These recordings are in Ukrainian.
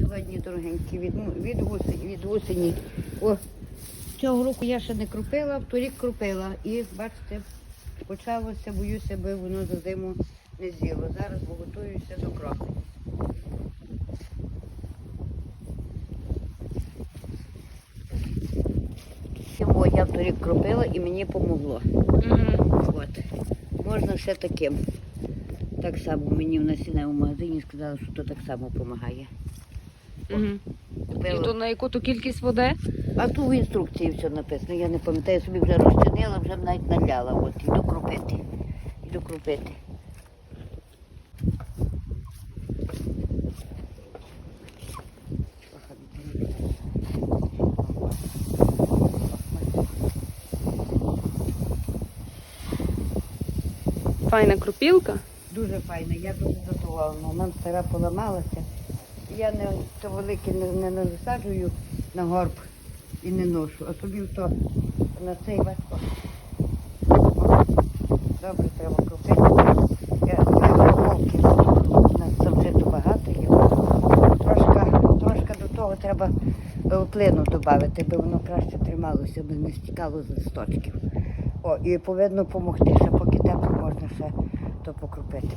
сьогодні, дорогенькі, від, ну, від гусені, від гусені. О, цього року я ще не крупила, торік крупила. І бачите, почалося, боюся, би воно за зиму не з'їло. Зараз готуюся до кропи. О, я торік кропила і мені помогло. От. Можна ще таким. Так само мені в насінневому магазині сказали, що то так само допомагає. Мгм. І то на яку то кількість води? А тут в інструкції все написано, я не пам'ятаю, собі вже розчинила, вже навіть наляла. От, іду крупити. Іду крупити. Файна крупілка. Дуже файно, я дуже задоволена. Нам стара поламалася. Я не то велике не, не насаджую на горб і не ношу, а собі то на цей батько. Добре, треба купити. Я завжди багато. Трошка, до того треба е, плину додати, би воно краще трималося, би не стікало з листочків. О, і повинно допомогти, ще поки тепло можна ще то покропити.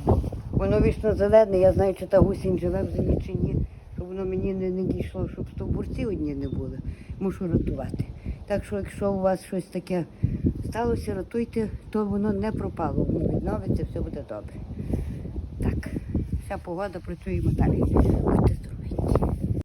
Воно вічно зелене, я знаю, чи та гусінь живе в землі чи ні, воно мені не, не дійшло, щоб стовбурці одні не були. Мушу рятувати. Так що, якщо у вас щось таке сталося, рятуйте, то воно не пропало, воно відновиться, все буде добре. Так, вся погода, працюємо далі. Будьте здорові.